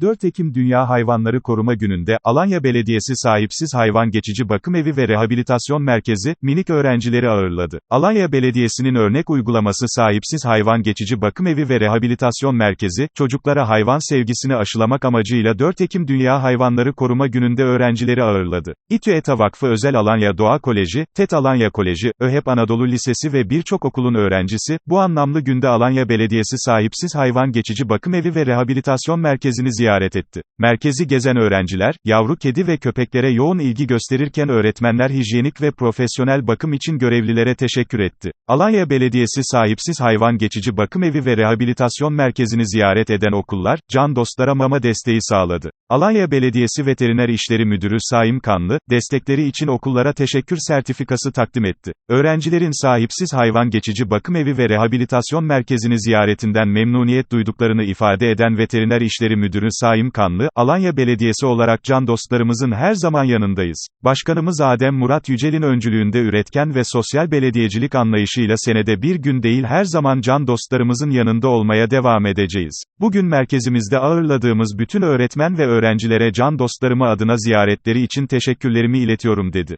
4 Ekim Dünya Hayvanları Koruma Günü'nde, Alanya Belediyesi sahipsiz hayvan geçici bakım evi ve rehabilitasyon merkezi, minik öğrencileri ağırladı. Alanya Belediyesi'nin örnek uygulaması sahipsiz hayvan geçici bakım evi ve rehabilitasyon merkezi, çocuklara hayvan sevgisini aşılamak amacıyla 4 Ekim Dünya Hayvanları Koruma Günü'nde öğrencileri ağırladı. İTÜ ETA Vakfı Özel Alanya Doğa Koleji, TET Alanya Koleji, ÖHEP Anadolu Lisesi ve birçok okulun öğrencisi, bu anlamlı günde Alanya Belediyesi sahipsiz hayvan geçici bakım evi ve rehabilitasyon merkezini ziyaret etti. Merkezi gezen öğrenciler, yavru kedi ve köpeklere yoğun ilgi gösterirken öğretmenler hijyenik ve profesyonel bakım için görevlilere teşekkür etti. Alanya Belediyesi sahipsiz hayvan geçici bakım evi ve rehabilitasyon merkezini ziyaret eden okullar, can dostlara mama desteği sağladı. Alanya Belediyesi Veteriner İşleri Müdürü Saim Kanlı, destekleri için okullara teşekkür sertifikası takdim etti. Öğrencilerin sahipsiz hayvan geçici bakım evi ve rehabilitasyon merkezini ziyaretinden memnuniyet duyduklarını ifade eden Veteriner İşleri Müdürü Saim Kanlı, Alanya Belediyesi olarak can dostlarımızın her zaman yanındayız. Başkanımız Adem Murat Yücel'in öncülüğünde üretken ve sosyal belediyecilik anlayışıyla senede bir gün değil her zaman can dostlarımızın yanında olmaya devam edeceğiz. Bugün merkezimizde ağırladığımız bütün öğretmen ve öğrencilere can dostlarımı adına ziyaretleri için teşekkürlerimi iletiyorum dedi.